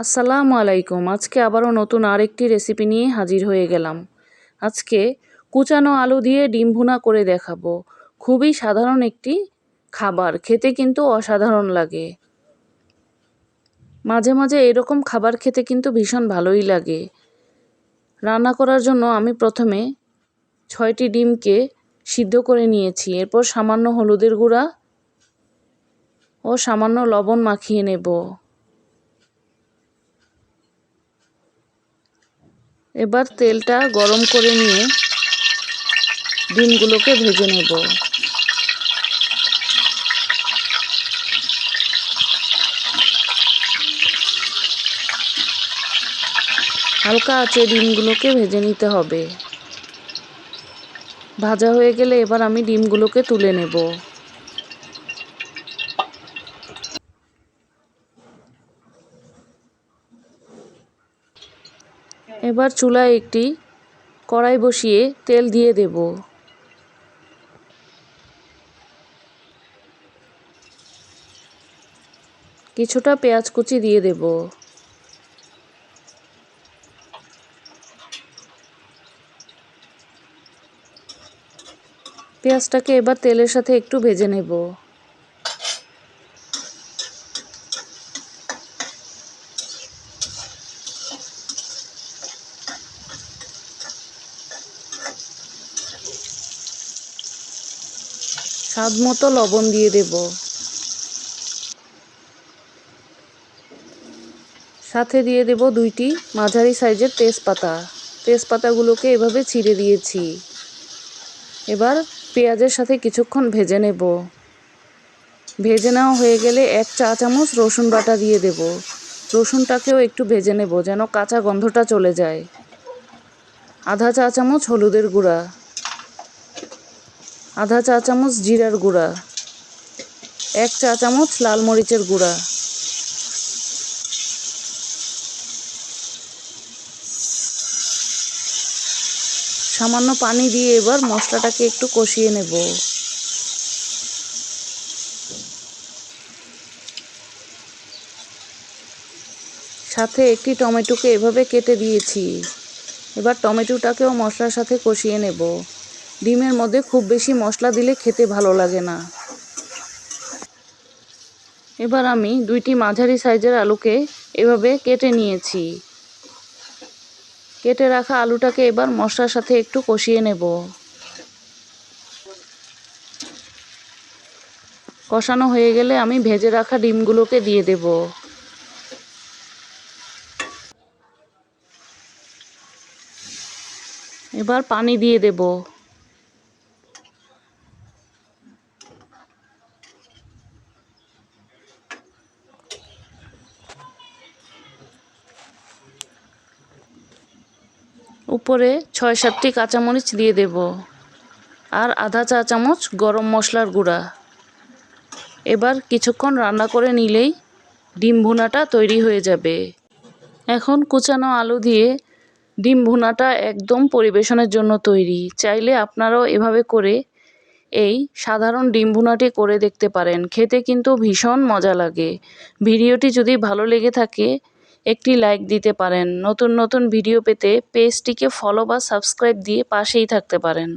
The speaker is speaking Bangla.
আসসালামু আলাইকুম। আজকে আবারও নতুন আরেকটি রেসিপি নিয়ে হাজির হয়ে গেলাম। আজকে কুচানো আলু দিয়ে ডিম ভুনা করে দেখাবো। খুবই সাধারণ একটি খাবার, খেতে কিন্তু অসাধারণ লাগে। মাঝে মাঝে এরকম খাবার খেতে কিন্তু ভীষণ ভালোই লাগে। রান্না করার জন্য আমি প্রথমে ছয়টি ডিমকে সিদ্ধ করে নিয়েছি। এরপর সামান্য হলুদের গুঁড়া ও সামান্য লবণ মাখিয়ে নেব। এবার তেলটা গরম করে নিয়ে ডিমগুলোকে ভেজে নেব। হালকা আছে ডিমগুলোকে ভেজে নিতে হবে। ভাজা হয়ে গেলে এবার আমি ডিমগুলোকে তুলে নেব। এবার চুলায় একটি কড়াই বসিয়ে তেল দিয়ে দেব। কিছুটা পেঁয়াজ কুচি দিয়ে দেব। পেঁয়াজটাকে এবার তেলের সাথে একটু ভেজে নেব। স্বাদ মতো লবণ দিয়ে দেব। সাথে দিয়ে দেব দুইটি মাঝারি সাইজের তেজপাতা। তেজপাতাগুলোকে এভাবে ছিঁড়ে দিয়েছি। এবার পেঁয়াজের সাথে কিছুক্ষণ ভেজে নেব। ভেজে নেওয়া হয়ে গেলে এক চা চামচ রসুন বাটা দিয়ে দেব। রসুনটাকেও একটু ভেজে নেব যেন কাঁচা গন্ধটা চলে যায়। আধা চা চামচ হলুদের গুঁড়া। আধা চা চামচ জিরার গুঁড়া, এক চা চামচ লাল মরিচের গুঁড়া। সামান্য পানি দিয়ে এবার মশলাটাকে একটু কষিয়ে নেব। সাথে একটি টমেটোকে এভাবে কেটে দিয়েছি। এবার টমেটোটাকেও মশলার সাথে কষিয়ে নেব। ডিমের মধ্যে খুব বেশি মশলা দিলে খেতে ভালো লাগে না। এবার আমি দুইটি মাঝারি সাইজের আলুকে এভাবে কেটে নিয়েছি। কেটে রাখা আলুটাকে এবার মশলার সাথে একটু কষিয়ে নেব। কষানো হয়ে গেলে আমি ভেজে রাখা ডিমগুলোকে দিয়ে দেব। এবার পানি দিয়ে দেব। উপরে ছয় সাতটি কাঁচামরিচ দিয়ে দেব আর আধা চা চামচ গরম মশলার গুঁড়া। এবার কিছুক্ষণ রান্না করে নিলেই ডিম ভুনাটা তৈরি হয়ে যাবে। এখন কুচানো আলু দিয়ে ডিম ভুনাটা একদম পরিবেশনের জন্য তৈরি। চাইলে আপনারাও এভাবে করে এই সাধারণ ডিম ভুনাটি করে দেখতে পারেন। খেতে কিন্তু ভীষণ মজা লাগে। ভিডিওটি যদি ভালো লেগে থাকে একটি লাইক দিতে পারেন। নতুন নতুন ভিডিও পেতে পেজটিকে ফলো বা সাবস্ক্রাইব দিয়ে পাশেই থাকতে পারেন।